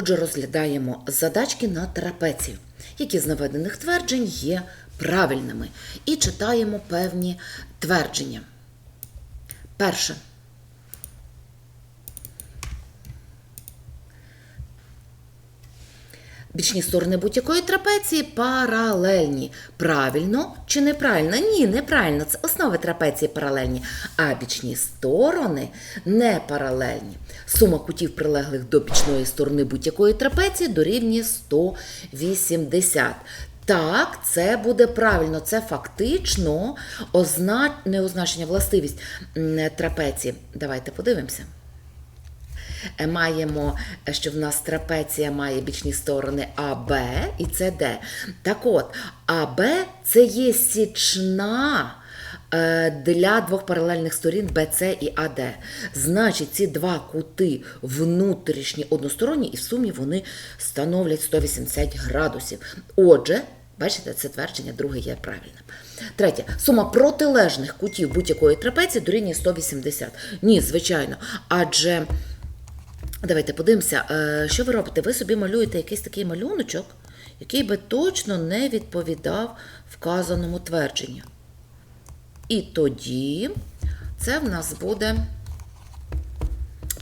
Отже, розглядаємо задачки на трапецію, які з наведених тверджень є правильними. І читаємо певні твердження. Перше. Бічні сторони будь-якої трапеції паралельні. Правильно чи неправильно? Ні, неправильно. Це основи трапеції паралельні. А бічні сторони не паралельні. Сума кутів, прилеглих до бічної сторони будь-якої трапеції, дорівнює 180. Так, це буде правильно. Це фактично озна... не властивість трапеції. Давайте подивимося. Е, Маємо, е, що в нас трапеція має бічні сторони АБ і СД. Так от, АБ це є січна е, для двох паралельних сторін БЦ і АД. Значить, ці два кути внутрішні односторонні, і в сумі вони становлять 180 градусів. Отже, бачите, це твердження друге є правильним. Третє. Сума протилежних кутів будь-якої трапеції дорівнює 180. Ні, звичайно. Адже. Давайте подивимося, е, що ви робите? Ви собі малюєте якийсь такий малюночок, який би точно не відповідав вказаному твердженню. І тоді це в нас буде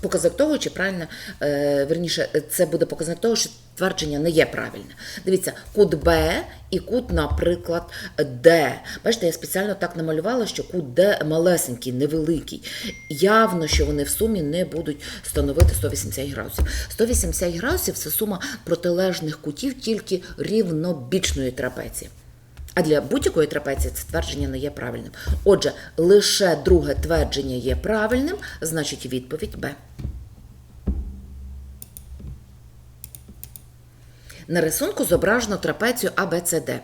показник того, чи правильно, е, верніше, це буде показник того, що твердження не є правильне. Дивіться, кут Б і кут, наприклад, Д. Бачите, я спеціально так намалювала, що кут Д малесенький, невеликий. Явно, що вони в сумі не будуть становити 180 градусів. 180 градусів це сума протилежних кутів тільки рівнобічної трапеції. А для будь-якої трапеції це твердження не є правильним. Отже, лише друге твердження є правильним, значить відповідь Б. На рисунку зображено трапецію ABCD.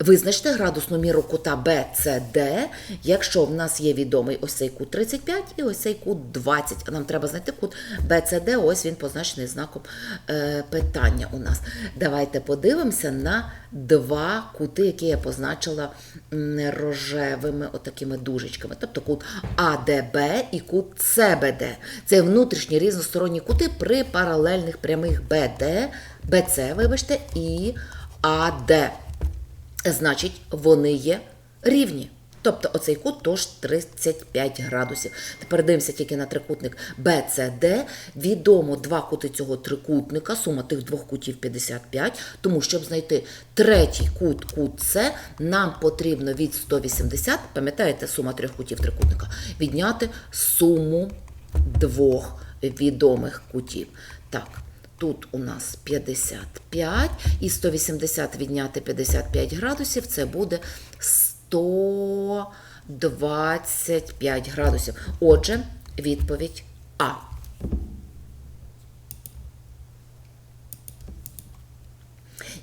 Визначте градусну міру кута BCD, якщо в нас є відомий ось цей кут 35 і ось цей кут 20. А Нам треба знайти кут BCD, ось він позначений знаком е, питання у нас. Давайте подивимося на два кути, які я позначила рожевими отакими дужечками. Тобто кут АДБ і кут СБД. Це внутрішні різносторонні кути при паралельних прямих БД, БЦ, вибачте, і АД. Значить, вони є рівні. Тобто оцей кут тож 35 градусів. Тепер дивимося тільки на трикутник BCD. Відомо два кути цього трикутника, сума тих двох кутів 55. Тому, щоб знайти третій кут, кут С, нам потрібно від 180, пам'ятаєте, сума трьох кутів трикутника, відняти суму двох відомих кутів. Так. Тут у нас 55 і 180 відняти 55 градусів, це буде 125 градусів. Отже, відповідь А.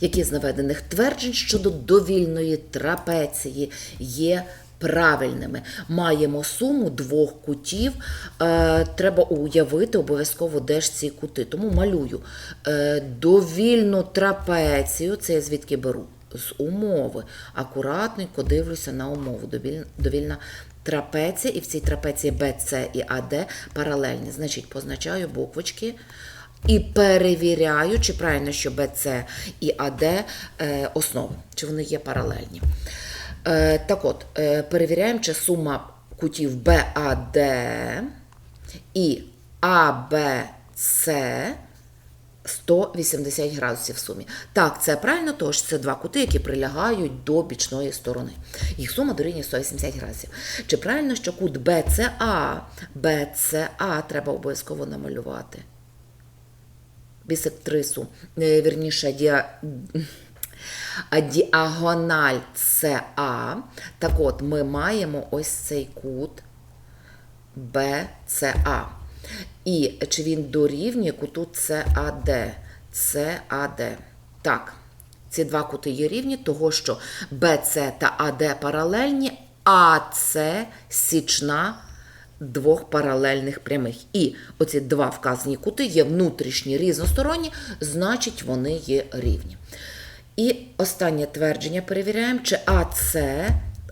Які з наведених тверджень щодо довільної трапеції є правильними. Маємо суму двох кутів. Е, треба уявити обов'язково, де ж ці кути. Тому малюю е, довільну трапецію, це я звідки беру? З умови. Акуратненько дивлюся на умову. Довільна, трапеція, і в цій трапеції BC і AD паралельні. Значить, позначаю буквочки. І перевіряю, чи правильно, що BC і AD е, основи, чи вони є паралельні. Е, так от, е, перевіряємо, чи сума кутів BAD і ABC 180 градусів в сумі. Так, це правильно, тож це два кути, які прилягають до бічної сторони. Їх сума дорівнює 180 градусів. Чи правильно, що кут BCA, BCA треба обов'язково намалювати? Бісектрису, е, вірніше, діа... Діагональ СА. Так от, ми маємо ось цей кут BCA. І чи він дорівнює куту CAD? CAD. Так, ці два кути є рівні, того що BC та AD паралельні, а це січна двох паралельних прямих. І оці два вказані кути є внутрішні різносторонні, значить вони є рівні. І останнє твердження перевіряємо, чи АС,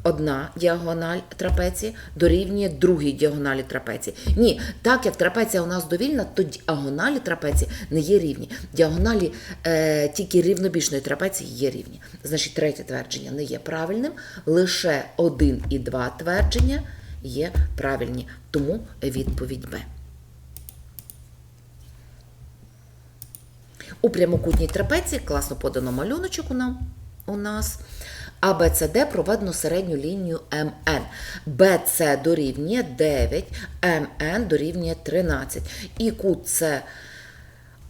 одна діагональ трапеції дорівнює другій діагоналі трапеції. Ні, так як трапеція у нас довільна, то діагоналі трапеції не є рівні. Діагоналі е, тільки рівнобічної трапеції є рівні. Значить, третє твердження не є правильним, лише один і два твердження є правильні. Тому відповідь Б. У прямокутній трапеції класно подано малюночок у нам у нас. АБЦД проведено середню лінію МН. БЦ дорівнює 9, МН дорівнює 13. І кут С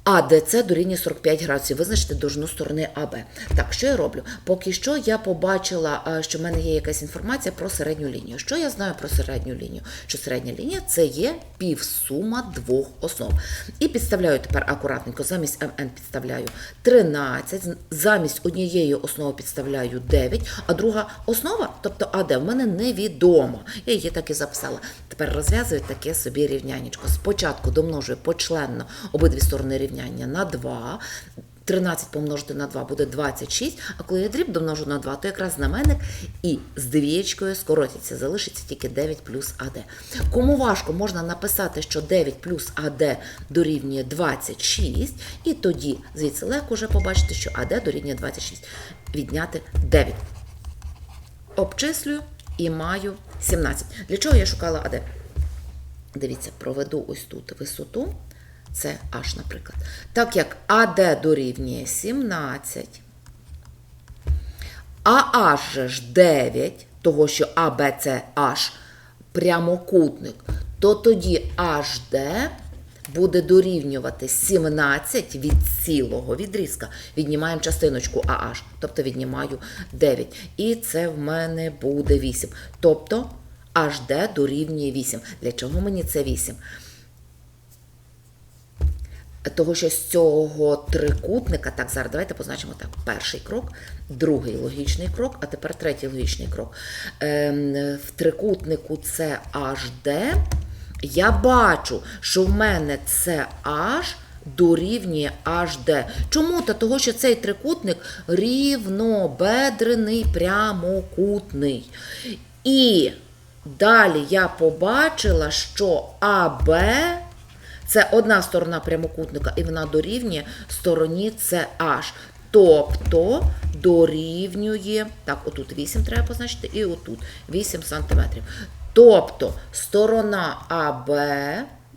АДЦ дорівнює 45 градусів. Визначити довжину сторони АБ. Так, що я роблю? Поки що я побачила, що в мене є якась інформація про середню лінію. Що я знаю про середню лінію? Що середня лінія це є півсума двох основ. І підставляю тепер акуратненько, замість МН підставляю 13, замість однієї основи підставляю 9, а друга основа, тобто АД, в мене невідома. Я її так і записала. Тепер розв'язую таке собі рівнянечко. Спочатку домножую почленно обидві сторони рівняння на 2. 13 помножити на 2 буде 26, а коли я дріб домножу на 2, то якраз знаменник і з двієчкою скоротиться, залишиться тільки 9 плюс АД. Кому важко, можна написати, що 9 плюс АД дорівнює 26, і тоді звідси легко вже побачити, що АД дорівнює 26. Відняти 9. Обчислюю і маю 17. Для чого я шукала АД? Дивіться, проведу ось тут висоту. Це H, наприклад. Так як АД дорівнює 17, а же ж 9, того що АБ це H прямокутник, то тоді HD буде дорівнювати 17 від цілого відрізка. Віднімаємо частиночку AH, тобто віднімаю 9. І це в мене буде 8. Тобто HD дорівнює 8. Для чого мені це 8? Того, що з цього трикутника, так, зараз давайте позначимо так: перший крок, другий логічний крок, а тепер третій логічний крок. Ем, в трикутнику це HD. Я бачу, що в мене це H дорівнює HD. Чому? Та того, що цей трикутник рівнобедрений прямокутний. І далі я побачила, що АБ це одна сторона прямокутника, і вона дорівнює стороні CH. Тобто дорівнює, так, отут 8 треба позначити, і отут 8 см. Тобто сторона АБ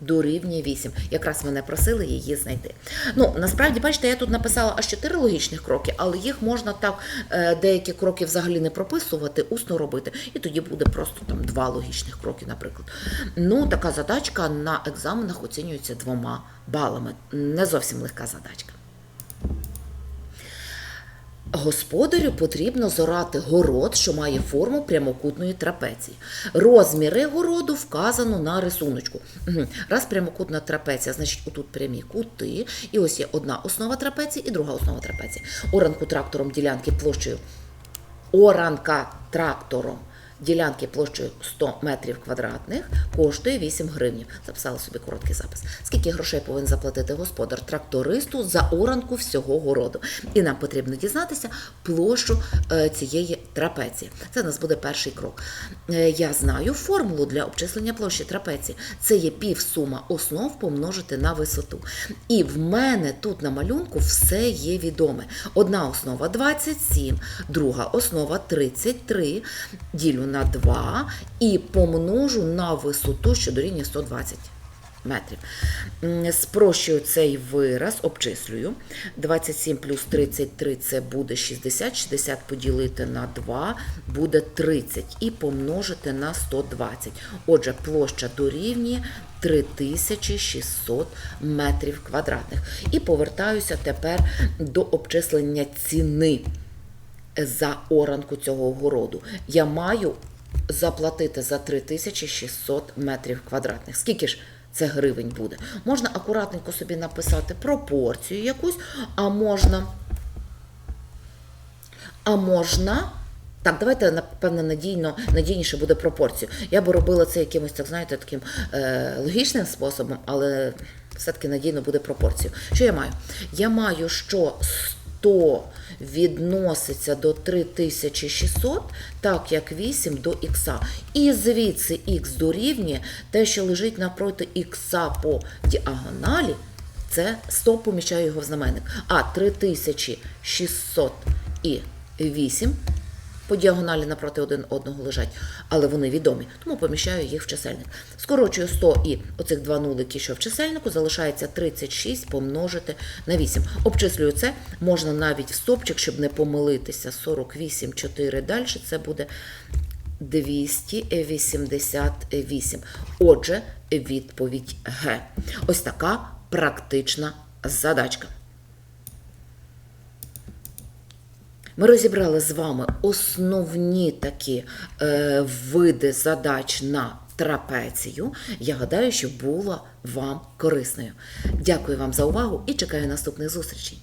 дорівнює 8. Якраз мене просили її знайти. Ну, насправді, бачите, я тут написала аж 4 логічних кроки, але їх можна так е, деякі кроки взагалі не прописувати, усно робити. І тоді буде просто там 2 логічних кроки, наприклад. Ну, така задачка на екзаменах оцінюється двома балами. Не зовсім легка задачка. Господарю потрібно зорати город, що має форму прямокутної трапеції. Розміри городу вказано на рисуночку. Раз прямокутна трапеція, значить отут прямі кути. І ось є одна основа трапеції і друга основа трапеції. Оранку трактором ділянки площею. Оранка трактором ділянки площею 100 метрів квадратних коштує 8 гривнів. Записала собі короткий запис. Скільки грошей повинен заплатити господар трактористу за оранку всього городу? І нам потрібно дізнатися площу е, цієї трапеції. Це у нас буде перший крок. Е, Я знаю формулу для обчислення площі трапеції. Це є півсума основ помножити на висоту. І в мене тут на малюнку все є відоме. Одна основа 27, друга основа 33, ділю на 2 і помножу на висоту, що дорівнює 120 метрів. Спрощую цей вираз, обчислюю. 27 плюс 33 це буде 60, 60 поділити на 2 буде 30 і помножити на 120. Отже, площа дорівнює 3600 метрів квадратних. І повертаюся тепер до обчислення ціни за оранку цього городу. Я маю заплатити за 3600 метрів квадратних. Скільки ж це гривень буде? Можна акуратненько собі написати пропорцію якусь, а можна. А можна. Так, давайте, напевно, надійно, надійніше буде пропорцію. Я би робила це якимось, так знаєте, таким е, логічним способом, але все-таки надійно буде пропорцію. Що я маю? Я маю, що 100 відноситься до 3600, так як 8 до х. І звідси х дорівнює те, що лежить напроти х по діагоналі, це 100 поміщаю його в знаменник. А 3608 по діагоналі напроти один одного лежать, але вони відомі, тому поміщаю їх в чисельник. Скорочую 100 і оцих два нулики, що в чисельнику, залишається 36 помножити на 8. Обчислюю це, можна навіть в стопчик, щоб не помилитися. 48, 4 далі, це буде 288. Отже, відповідь Г. Ось така практична задачка. Ми розібрали з вами основні такі е, види задач на трапецію. Я гадаю, що була вам корисною. Дякую вам за увагу і чекаю наступних зустрічей.